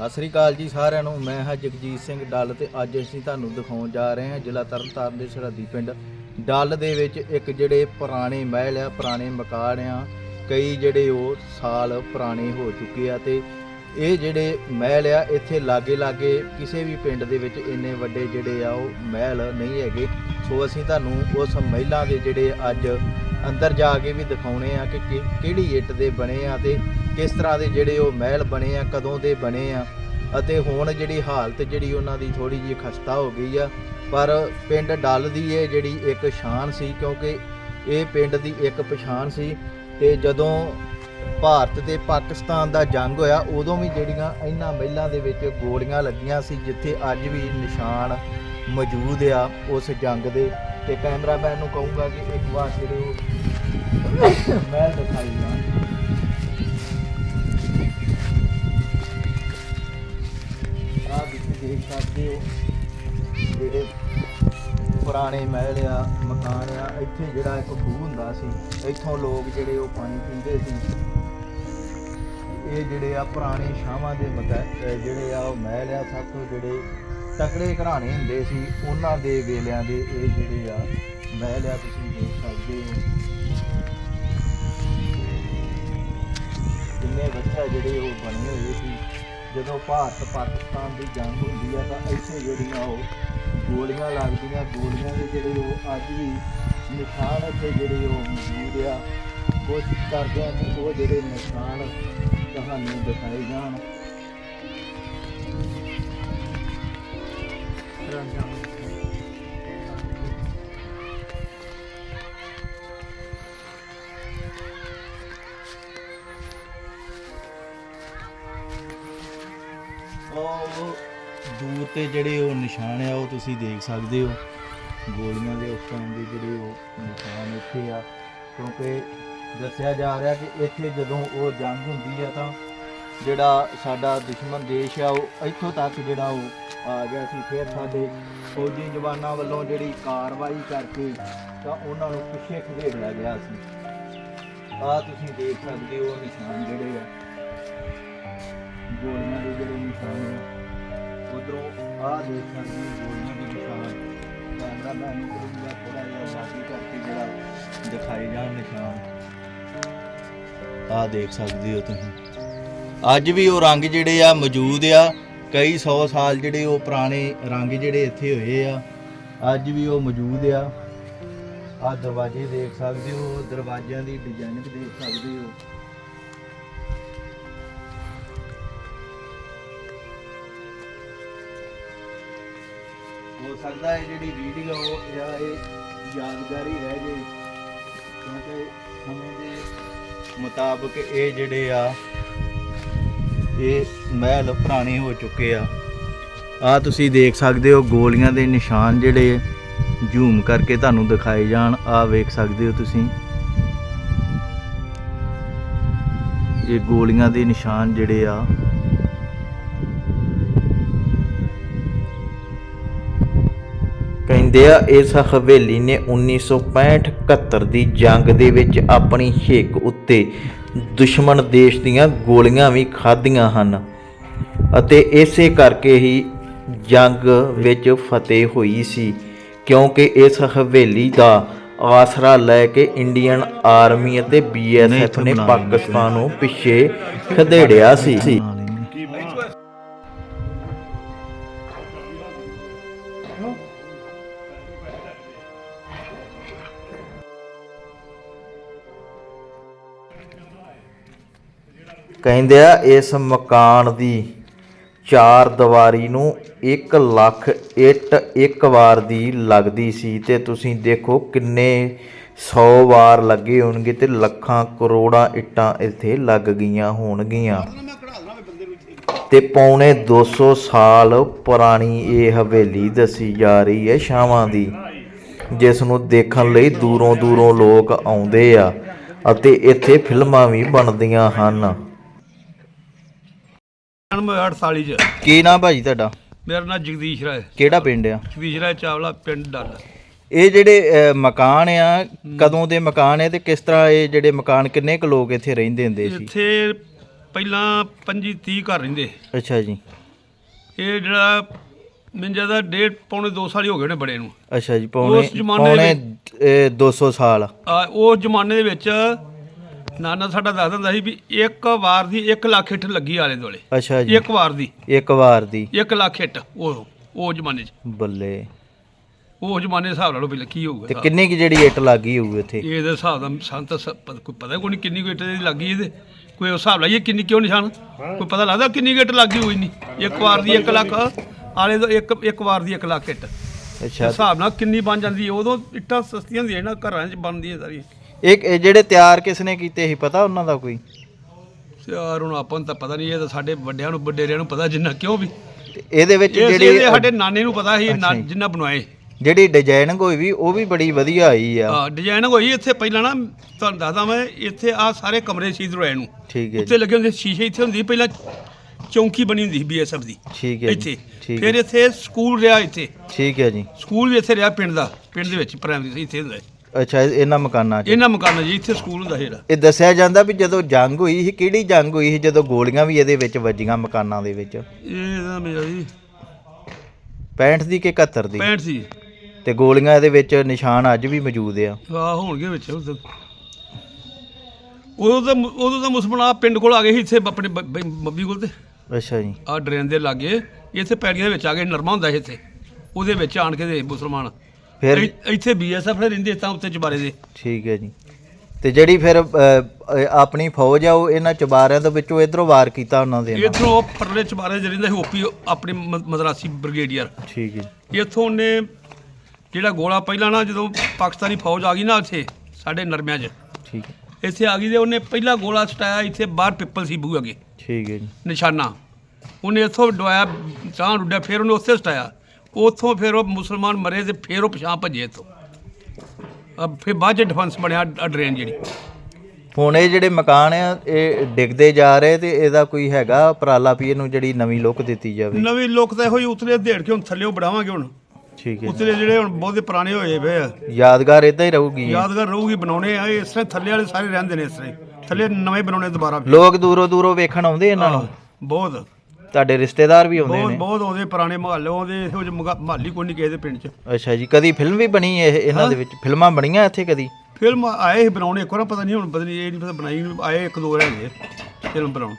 ਸਤਿ ਸ੍ਰੀ ਅਕਾਲ ਜੀ ਸਾਰਿਆਂ ਨੂੰ। ਮੈਂ ਹਾਂ ਜਗਜੀਤ ਸਿੰਘ ਡੱਲ ਤੇ ਅੱਜ ਅਸੀਂ ਤੁਹਾਨੂੰ ਦਿਖਾਉਣ ਜਾ ਰਹੇ ਹਾਂ ਜ਼ਿਲ੍ਹਾ ਤਰਨਤਾਰਨ ਦੇ ਸਰਹੱਦੀ ਪਿੰਡ ਡੱਲ ਦੇ ਵਿੱਚ ਇੱਕ ਜਿਹੜੇ ਪੁਰਾਣੇ ਮਹਿਲ ਆ, ਪੁਰਾਣੇ ਮਕਾਨ ਆ, ਕਈ ਜਿਹੜੇ ਉਹ ਸਾਲ ਪੁਰਾਣੇ ਹੋ ਚੁੱਕੇ ਆ ਤੇ ਇਹ ਜਿਹੜੇ ਮਹਿਲ ਆ, ਇੱਥੇ ਲਾਗੇ ਲਾਗੇ ਕਿਸੇ ਵੀ ਪਿੰਡ ਦੇ ਵਿੱਚ ਇੰਨੇ ਵੱਡੇ ਜਿਹੜੇ ਆ ਉਹ ਮਹਿਲ ਨਹੀਂ ਹੈਗੇ। ਸੋ ਅਸੀਂ ਤੁਹਾਨੂੰ ਉਸ ਮਹਿਲਾਂ ਦੇ ਜਿਹੜੇ ਅੱਜ ਅੰਦਰ ਜਾ ਕੇ ਵੀ ਦਿਖਾਉਣੇ ਆ ਕਿ ਕਿਹੜੀ ਇੱਟ ਦੇ ਬਣੇ ਆ ਤੇ ਕਿਸ ਤਰ੍ਹਾਂ ਦੇ ਜਿਹੜੇ ਉਹ ਮਹਿਲ ਬਣੇ ਆ, ਕਦੋਂ ਦੇ ਬਣੇ ਆ, ਅਤੇ ਹੁਣ ਜਿਹੜੀ ਹਾਲਤ ਜਿਹੜੀ ਉਹਨਾਂ ਦੀ ਥੋੜੀ ਜਿਹੀ ਖਸਤਾ ਹੋ ਗਈ ਆ, ਪਰ ਪਿੰਡ ਡੱਲ ਦੀ ਇਹ ਜਿਹੜੀ ਇੱਕ ਸ਼ਾਨ ਸੀ, ਕਿਉਂਕਿ ਇਹ ਪਿੰਡ ਦੀ ਇੱਕ ਪਛਾਣ ਸੀ, ਤੇ ਜਦੋਂ ਭਾਰਤ ਤੇ ਪਾਕਿਸਤਾਨ ਦਾ ਜੰਗ ਹੋਇਆ, ਉਦੋਂ ਵੀ ਜਿਹੜੀਆਂ ਇਹਨਾਂ ਮਹਿਲਾਂ ਦੇ ਵਿੱਚ ਗੋਲੀਆਂ ਲੱਗੀਆਂ ਸੀ, ਜਿੱਥੇ ਅੱਜ ਵੀ ਨਿਸ਼ਾਨ ਮੌਜੂਦ ਆ ਉਸ ਜੰਗ ਦੇ, ਤੇ ਕੈਮਰਾਮੈਨ ਨੂੰ ਕਹੂੰਗਾ ਕਿ ਇੱਕ ਵਾਰ ਜਿਹੜੇ ਉਹ ਮਹਿਲ ਦਿਖਾਈ ਜਾਣ। ਸਕਦੇ ਹੋ ਜਿਹੜੇ ਪੁਰਾਣੇ ਮਹਿਲ ਆ, ਮਕਾਨ ਆ, ਇੱਥੇ ਜਿਹੜਾ ਇੱਕ ਖੂਹ ਹੁੰਦਾ ਸੀ, ਇੱਥੋਂ ਲੋਕ ਜਿਹੜੇ ਉਹ ਪਾਣੀ ਪੀਂਦੇ ਸੀ। ਇਹ ਜਿਹੜੇ ਆ ਪੁਰਾਣੇ ਸ਼ਾਹਾਂ ਦੇ ਮਕਾ ਜਿਹੜੇ ਆ ਉਹ ਮਹਿਲ ਆ, ਸਭ ਤੋਂ ਜਿਹੜੇ ਤਕੜੇ ਘਰਾਣੇ ਹੁੰਦੇ ਸੀ, ਉਹਨਾਂ ਦੇ ਵੇਲਿਆਂ ਦੇ ਇਹ ਜਿਹੜੇ ਆ ਮਹਿਲ ਆ, ਤੁਸੀਂ ਦੇਖ ਸਕਦੇ ਹੋ। ਕਿੰਨੇ ਵਧੀਆ ਜਿਹੜੇ ਉਹ ਬਣੇ ਹੋਏ ਸੀ। ਜਦੋਂ ਭਾਰਤ ਪਾਕਿਸਤਾਨ ਦੀ ਜੰਗ ਹੁੰਦੀ ਆ ਤਾਂ ਇੱਥੇ ਜਿਹੜੀਆਂ ਉਹ ਗੋਲੀਆਂ ਲੱਗਦੀਆਂ, ਗੋਲੀਆਂ ਦੇ ਜਿਹੜੇ ਉਹ ਅੱਜ ਵੀ ਨਿਸ਼ਾਨ ਇੱਥੇ ਜਿਹੜੇ ਉਹ ਮੌਜੂਦ ਆ ਕੋਸ਼ਿਸ਼ ਕਰਦੇ ਆ ਕਿ ਉਹ ਜਿਹੜੇ ਨਿਸ਼ਾਨ ਤੁਹਾਨੂੰ ਦਿਖਾਏ ਜਾਣ। ਉਹ ਦੂਰ ਤੇ ਜਿਹੜੇ ਉਹ ਨਿਸ਼ਾਨ ਆ, ਉਹ ਤੁਸੀਂ ਦੇਖ ਸਕਦੇ ਹੋ। ਗੋਲੀਆਂ ਦੇ ਉਸ ਟਾਈਮ ਦੇ ਜਿਹੜੇ ਉਹ ਨਿਸ਼ਾਨ ਇੱਥੇ ਆ। ਕਿਉਂਕਿ ਦੱਸਿਆ ਜਾ ਰਿਹਾ ਕਿ ਇੱਥੇ ਜਦੋਂ ਉਹ ਜੰਗ ਹੁੰਦੀ ਆ ਤਾਂ ਜਿਹੜਾ ਸਾਡਾ ਦੁਸ਼ਮਣ ਦੇਸ਼ ਆ, ਉਹ ਇੱਥੋਂ ਤੱਕ ਜਿਹੜਾ ਉਹ ਆ ਗਿਆ ਸੀ। ਫਿਰ ਸਾਡੇ ਫੌਜੀ ਜਵਾਨਾਂ ਵੱਲੋਂ ਜਿਹੜੀ ਕਾਰਵਾਈ ਕਰਕੇ ਤਾਂ ਉਹਨਾਂ ਨੂੰ ਪਿੱਛੇ ਖਦੇੜਿਆ ਗਿਆ ਸੀ। ਆ ਤੁਸੀਂ ਦੇਖ ਸਕਦੇ ਹੋ ਨਿਸ਼ਾਨ ਜਿਹੜੇ ਆ। ਗੋਲੀਆਂ ਦੇ ਜਿਹੜੇ ਨਿਸ਼ਾਨ ਆ, ਉਧਰੋਂ ਆ ਦੇਖ ਸਕਦੇ ਹੋ ਗੋਲੀਆਂ ਦੇ ਨਿਸ਼ਾਨ। ਕੈਮਰਾਮੈਨ ਨੂੰ ਕਰੂੰਗਾ ਥੋੜਾ ਜਿਹਾ ਸਾਫੀ ਕਰਕੇ ਜਿਹੜਾ ਦਿਖਾਏ ਜਾਣ ਨਿਸ਼ਾਨ। ਆ ਦੇਖ ਸਕਦੇ ਹੋ ਤੁਸੀਂ। ਅੱਜ ਵੀ ਉਹ ਰੰਗ ਜਿਹੜੇ ਆ ਮੌਜੂਦ ਆ, ਕਈ 100 ਸਾਲ ਜਿਹੜੇ ਉਹ ਪੁਰਾਣੇ ਰੰਗ ਜਿਹੜੇ ਇੱਥੇ ਹੋਏ ਆ, ਅੱਜ ਵੀ ਉਹ ਮੌਜੂਦ ਆ। ਆ ਦਰਵਾਜ਼ੇ ਦੇਖ ਸਕਦੇ ਹੋ, ਦਰਵਾਜ਼ਿਆਂ ਦੀ ਡਿਜ਼ਾਈਨਿੰਗ ਦੇਖ ਸਕਦੇ ਹੋ। ਹੋ ਸਕਦਾ ਹੈ ਜਿਹੜੀ ਵੀਡੀਓ ਜਾਂ ਇਹ ਯਾਦਗਾਰੀ ਰਹਿ ਜੇ। ਕਿਉਂਕਿ ਸਮੇਂ ਦੇ ਮੁਤਾਬਕ ਇਹ ਜਿਹੜੇ ਆ, ਇਹ ਮਹਿਲ ਪੁਰਾਣੇ ਹੋ ਚੁੱਕੇ ਆ। ਆ ਤੁਸੀਂ ਦੇਖ ਸਕਦੇ ਹੋ ਗੋਲੀਆਂ ਦੇ ਨਿਸ਼ਾਨ ਜਿਹੜੇ ਜ਼ੂਮ ਕਰਕੇ ਤੁਹਾਨੂੰ ਦਿਖਾਏ ਜਾਣ। ਆ ਵੇਖ ਸਕਦੇ ਹੋ ਤੁਸੀਂ। ਇਹ ਗੋਲੀਆਂ ਦੇ ਨਿਸ਼ਾਨ ਜਿਹੜੇ ਆ ਕਹਿੰਦੇ ਆ ਇਸ ਹਵੇਲੀ ਨੇ 1965-71 ਦੀ ਜੰਗ ਦੇ ਵਿੱਚ ਆਪਣੀ ਹਿੱਕ ਉੱਤੇ ਦੁਸ਼ਮਣ ਦੇਸ਼ ਦੀਆਂ ਗੋਲੀਆਂ ਵੀ ਖਾਧੀਆਂ ਹਨ। ਅਤੇ ਇਸੇ ਕਰਕੇ ਹੀ ਜੰਗ ਵਿੱਚ ਫਤਿਹ ਹੋਈ ਸੀ ਕਿਉਂਕਿ ਇਸ ਹਵੇਲੀ ਦਾ ਆਸਰਾ ਲੈ ਕੇ ਇੰਡੀਅਨ ਆਰਮੀ ਅਤੇ ਬੀਐਸਐਫ ਨੇ ਪਾਕਿਸਤਾਨ ਨੂੰ ਪਿੱਛੇ ਖਦੇੜਿਆ ਸੀ। ਕਹਿੰਦੇ ਆ, ਇਸ ਮਕਾਨ ਦੀ ਚਾਰ ਦੀਵਾਰੀ ਨੂੰ 1 ਲੱਖ ਇੱਟ ਇੱਕ ਵਾਰ ਦੀ ਲੱਗਦੀ ਸੀ ਤੇ ਤੁਸੀਂ ਦੇਖੋ ਕਿੰਨੇ 100 ਵਾਰ ਲੱਗੇ ਹੋਣਗੇ ਤੇ ਲੱਖਾਂ ਕਰੋੜਾਂ ਇੱਟਾਂ ਇੱਥੇ ਲੱਗ ਗਈਆਂ ਹੋਣਗੀਆਂ। ਤੇ ਪੌਣੇ 200 ਸਾਲ ਪੁਰਾਣੀ ਇਹ ਹਵੇਲੀ ਦੱਸੀ ਜਾ ਰਹੀ ਹੈ ਸ਼ਾਵਾਂ ਦੀ, ਜਿਸ ਨੂੰ ਦੇਖਣ ਲਈ ਦੂਰੋਂ ਦੂਰੋਂ ਲੋਕ ਆਉਂਦੇ ਆ ਅਤੇ ਇੱਥੇ ਫਿਲਮਾਂ ਵੀ ਬਣਦੀਆਂ ਹਨ। ਜਨਮ 48 ਚ। ਕੀ ਨਾਮ ਭਾਜੀ ਤੁਹਾਡਾ? ਮੇਰਾ ਨਾਮ ਜਗਦੀਸ਼ ਰਾਏ। ਕਿਹੜਾ ਪਿੰਡ ਆ? ਜਗਦੀਸ਼ ਰਾਏ ਚਾਵਲਾ ਪਿੰਡ ਡੱਲ। ਇਹ ਜਿਹੜੇ ਅਹ, ਮਕਾਨ ਆ ਕਦੋਂ ਦੇ ਮਕਾਨ ਆ ਤੇ ਕਿਸ ਤਰ੍ਹਾਂ ਇਹ ਜਿਹੜੇ ਮਕਾਨ ਕਿੰਨੇ ਕੁ ਲੋਕ ਇੱਥੇ ਰਹਿੰਦੇ ਹੁੰਦੇ ਸੀ? ਇੱਥੇ ਪਹਿਲਾਂ 25 30 ਘਰ ਰਹਿੰਦੇ। ਅੱਛਾ ਜੀ। ਇਹ ਜਿਹੜਾ ਮੈਨੂੰ ਜ਼ਿਆਦਾ ਡੇਢ ਪੌਣੇ 2 ਸਾਲ ਹੀ ਹੋ ਗਏ ਨੇ ਬੜੇ ਨੂੰ। ਅੱਛਾ ਜੀ ਪੌਣੇ ਉਸ ਜ਼ਮਾਨੇ ਪੌਣੇ ਇਹ 200 ਸਾਲ। ਆ ਉਹ ਜ਼ਮਾਨੇ ਦੇ ਵਿੱਚ ਨਾਨਾ ਸਾਡਾ ਦੱਸ ਦਿੰਦਾ ਸੀ ਵੀ ਇੱਕ ਵਾਰ ਦੀ 1 ਲੱਖ ਹਿੱਟ ਲੱਗੀ ਆਲੇ ਦੁਆਲੇ। ਅੱਛਾ ਜੀ। ਇੱਕ ਵਾਰ ਦੀ। ਇੱਕ ਵਾਰ ਦੀ। 1 ਲੱਖ ਹਿੱਟ ਉਹ ਉਹ ਜ਼ਮਾਨੇ 'ਚ। ਬੱਲੇ। ਉਹ ਜ਼ਮਾਨੇ ਦੇ ਹਿਸਾਬ ਨਾਲ ਵੀ ਕੀ ਤੇ ਹੋਊਗਾ ਕਿੰਨੀ ਕੀ ਜਿਹੜੀ ਇੱਟ ਲੱਗੀ ਹੋਊ ਇੱਥੇ ਇਹਦੇ ਹਿਸਾਬ ਦਾ ਸਾਨੂੰ ਤਾਂ ਸ- ਪ- ਕੋਈ ਪਤਾ ਕੋਈ ਨਹੀਂ ਕਿੰਨੀ ਗੇਟ ਦੀ ਲੱਗੀ ਇਹਦੇ। ਕੋਈ ਹਿਸਾਬ ਲਾਈਏ ਕਿੰਨੀ ਕਿਉਂ ਨਿਸ਼ਾਨ? ਕੋਈ ਪਤਾ ਲੱਗਦਾ ਕਿੰਨੀ ਗੇਟ ਲੱਗੀ ਹੋਈ ਨਹੀਂ ਇੱਕ ਵਾਰ ਦੀ 1 ਲੱਖ ਆਲੇ ਤੋਂ ਇੱਕ ਇੱਕ ਵਾਰ ਦੀ 1 ਲੱਖ ਇੱਟ। ਅੱਛਾ। ਹਿਸਾਬ ਨਾਲ ਕਿੰਨੀ ਬਣ ਜਾਂਦੀ ਹੈ? ਉਦੋਂ ਇੱਟਾਂ ਸਸਤੀਆਂ ਹੁੰਦੀਆਂ ਨਾ ਘਰਾਂ 'ਚ ਬਣਦੀਆਂ ਸਾਰੀਆਂ। ਇੱਕ ਇਹ ਜਿਹੜੇ ਤਿਆਰ ਕਿਸ ਨੇ ਕੀਤੇ ਸੀ ਪਤਾ ਉਹਨਾਂ ਦਾ ਕੋਈ? ਯਾਰ ਹੁਣ ਆਪਾਂ ਨੂੰ ਤਾਂ ਪਤਾ ਨਹੀਂ ਇਹ ਤਾਂ ਸਾਡੇ ਵੱਡਿਆਂ ਨੂੰ ਵੱਡੇਰਿਆਂ ਨੂੰ ਪਤਾ ਜਿੰਨਾ ਕਿਉਂ ਵੀ? ਤੇ ਇਹਦੇ ਵਿੱਚ ਇਹ ਜਿਹੜੀ ਸਾਡੇ ਨਾਨੇ ਨੂੰ ਪਤਾ ਸੀ ਨਾ-। ਜਿੰਨਾ ਬਣਵਾਏ। ਜਿਹੜੀ ਡਿਜ਼ਾਈਨਿੰਗ ਹੋਈ ਵੀ ਉਹ ਵੀ ਬੜੀ ਵਧੀਆ ਆਈ ਆ। ਆ ਡਿਜ਼ਾਈਨ ਹੋਈ ਇੱਥੇ ਪਹਿਲਾਂ ਨਾ ਤੁਹਾਨੂੰ ਦੱਸਦਾ ਮੈਂ ਇੱਥੇ ਆ ਸਾਰੇ ਕਮਰੇ ਸੀ ਦਰਵਾਜ਼ੇ ਨੂੰ। ਠੀਕ ਹੈ ਉੱਤੇ ਲੱਗੇ ਹੁੰਦੇ ਸ਼ੀਸ਼ੇ ਇੱਥੇ ਹੁੰਦੀ ਪਹਿਲਾਂ ਚੌਂਕੀ ਬਣੀ ਹੁੰਦੀ ਸੀ ਬੀਐਸਐਫ ਦੀ। ਠੀਕ ਹੈ ਜੀ ਇੱਥੇ। ਠੀਕ ਫਿਰ ਹੈ ਇੱਥੇ ਸਕੂਲ ਰਿਹਾ ਇੱਥੇ। ਠੀਕ ਹੈ ਜੀ। ਸਕੂਲ ਵੀ ਇੱਥੇ ਰਿਹਾ ਪਿੰਡ ਦਾ ਪਿੰਡ ਦੇ ਵਿੱਚ ਪ੍ਰਾਇਮਰੀ ਸੀ ਇੱਥੇ ਹੁੰਦਾ ਸੀ। ਅੱਛਾ ਇਹ- ਇਹਨਾਂ ਮਕਾਨਾਂ 'ਚ? ਇਹਨਾਂ ਮਕਾਨਾਂ ਜੀ ਇੱਥੇ ਸਕੂਲ ਹੁੰਦਾ ਸੀ ਜਿਹੜਾ ਇਹ ਦੱਸਿਆ ਜਾਂਦਾ ਵੀ ਜਦੋਂ ਜੰਗ ਹੋਈ ਸੀ ਕਿਹੜੀ ਜੰਗ ਹੋਈ ਸੀ ਜਦੋਂ ਗੋਲੀਆਂ ਵੀ ਇਹਦੇ ਵਿੱਚ ਵੱਜੀਆਂ ਮਕਾਨਾਂ ਦੇ ਵਿੱਚ? ਇਹ ਦਾ ਮੇਰਾ ਜੀ। 65 ਦੀ ਕਿ 71 ਦੀ? 65 ਸੀ। ਤੇ ਗੋਲੀਆਂ ਇਹਦੇ ਵਿੱਚ ਨਿਸ਼ਾਨ ਅੱਜ ਵੀ ਮੌਜੂਦ ਆ। ਆ ਹੋਣਗੇ ਵਿੱਚ ਉਸ ਉਦੋਂ ਤਾਂ ਮੁ- ਉਦੋਂ ਤਾਂ ਮੁਸਲਮਾਨ ਆਹ ਪਿੰਡ ਕੋਲ ਆ ਗਏ ਸੀ ਇੱਥੇ ਆਪਣੇ ਬ- ਬ- ਬੱਬੀ ਕੋਲ ਤੇ। ਅੱਛਾ ਜੀ। ਆ ਡਰੇਨ ਦੇ ਲਾਗੇ ਇੱਥੇ ਪੈੜੀਆਂ ਦੇ ਵਿੱਚ ਆ ਗਏ ਨਰਮਾ ਹੁੰਦਾ ਸੀ ਇੱਥੇ। ਉਹਦੇ ਵਿੱਚ ਆਣ ਕੇ ਦੇ ਮੁਸਲਮਾਨ ਫਿਰ ਇ- ਇੱਥੇ ਬੀਐਸਐਫ ਦੇ ਰਹਿੰਦੇ ਤਾਂ ਉੱਤੇ ਚਬਾਰੇ ਦੇ। ਠੀਕ ਹੈ ਜੀ। ਤੇ ਜਿਹੜੀ ਫਿਰ ਆਪਣੀ ਫੌਜ ਆ ਉਹ ਇਹਨਾਂ ਚਬਾਰਿਆਂ ਦੇ ਵਿੱਚੋਂ ਇਧਰੋਂ ਵਾਰ ਕੀਤਾ ਉਹਨਾਂ ਦੇ ਨਾਲ? ਇੱਥੋਂ ਪਰਲੇ ਚਬਾਰੇ ਚ ਰਹਿੰਦਾ ਸੀ ਓਪੀ ਆਪਣੇ ਮ- ਮਦਰਾਸੀ ਬ੍ਰਿਗੇਡੀਅਰ। ਠੀਕ ਹੈ ਇੱਥੋਂ ਉਹਨੇ ਜਿਹੜਾ ਗੋਲਾ ਪਹਿਲਾਂ ਨਾ ਜਦੋਂ ਪਾਕਿਸਤਾਨੀ ਫੌਜ ਆ ਗਈ ਨਾ ਇੱਥੇ ਸਾਡੇ ਨਰਮਿਆਂ 'ਚ। ਠੀਕ ਹੈ। ਇੱਥੇ ਆ ਗਈ ਤੇ ਉਹਨੇ ਪਹਿਲਾ ਗੋਲਾ ਸਟਾਇਆ ਇੱਥੇ ਬਾਹਰ ਪਿੱਪਲ ਸੀ ਬੂ ਅੱਗੇ। ਠੀਕ ਹੈ ਜੀ। ਨਿਸ਼ਾਨਾ। ਉਹਨੇ ਇੱਥੋਂ ਡਵਾਇਆ ਚਾਹ ਡੁੱਡਿਆ ਫਿਰ ਉਹਨੇ ਉੱਥੇ ਸਟਾਇਆ। ਉੱਥੋਂ ਫਿਰ ਉਹ ਮੁਸਲਮਾਨ ਮਰੇ ਤੇ ਫਿਰ ਉਹ ਪਛਾਣ ਭੱਜੇ ਇੱਥੋਂ। ਅਬ ਫਿਰ ਬਾਅਦ ਚ ਡਿਫੈਂਸ ਬਣਿਆ ਡਰੇਨ ਜਿਹੜੀ। ਹੁਣ ਇਹ ਜਿਹੜੇ ਮਕਾਨ ਆ ਇਹ ਡਿੱਗਦੇ ਜਾ ਰਹੇ ਤੇ ਇਹਦਾ ਕੋਈ ਹੈਗਾ ਉਪਰਾਲਾ ਵੀ ਇਹਨੂੰ ਜਿਹੜੀ ਨਵੀਂ ਲੁੱਕ ਦਿੱਤੀ ਜਾਵੇ? ਨਵੇਂ ਲੋਕ ਤਾਂ ਇਹੋ ਹੀ ਉਤਲੇ ਢੇੜ ਕੇ ਹੁਣ ਥੱਲੇ ਬਣਾਵਾਂਗੇ ਹੁਣ। ਠੀਕ ਹੈ। ਉਤਲੇ ਜਿਹੜੇ ਹੁਣ ਬਹੁਤੇ ਪੁਰਾਣੇ ਹੋਏ ਪਏ ਆ। ਯਾਦਗਾਰ ਇਦਾਂ ਹੀ ਰਹੂਗੀ। ਯਾਦਗਾਰ ਰਹੂਗੀ ਬਣਾਉਣੇ ਆ ਇਸ ਤਰ੍ਹਾਂ ਥੱਲੇ ਵਾਲੇ ਸਾਰੇ ਰਹਿੰਦੇ ਨੇ ਇਸ ਤਰ੍ਹਾਂ। ਥੱਲੇ ਨਵੇਂ ਬਣਾਉਣੇ ਦੁਬਾਰਾ। ਲੋਕ ਦੂਰੋਂ ਦੂਰੋਂ ਵੇਖਣ ਆਉਂਦੇ ਇਹਨਾਂ ਨੂੰ। ਬਹੁਤ। ਤੁਹਾਡੇ ਰਿਸ਼ਤੇਦਾਰ ਵੀ ਆਉਂਦੇ ਬਹੁਤ ਨੇ? ਬਹੁਤ ਆਉਂਦੇ ਪੁਰਾਣੇ ਮਹੱਲੇ ਆਉਂਦੇ ਇਹੋ ਜਿਹੇ ਮਹੱਲੀ ਕੋਈ ਨਹੀਂ ਕਿਸੇ ਦੇ ਪਿੰਡ 'ਚ। ਅੱਛਾ ਜੀ ਕਦੀ ਫਿਲਮ ਵੀ ਬਣੀ ਇਹ ਇਹਨਾਂ ਦੇ ਵਿੱਚ? ਫਿਲਮਾਂ ਬਣੀਆਂ ਇੱਥੇ ਕਦੀ? ਫਿਲਮ ਆਏ ਸੀ ਬਣਾਉਣੇ ਇੱਕ ਵਾਰ ਪਤਾ ਨਹੀਂ ਹੁਣ ਪਤਾ ਨਹੀਂ ਇਹ ਨਹੀਂ ਪਤਾ ਬਣਾਈ ਆਏ ਇੱਕ ਦੋ ਰਹਿ ਗਏ ਫਿਲਮ ਬਣਾਉਣ।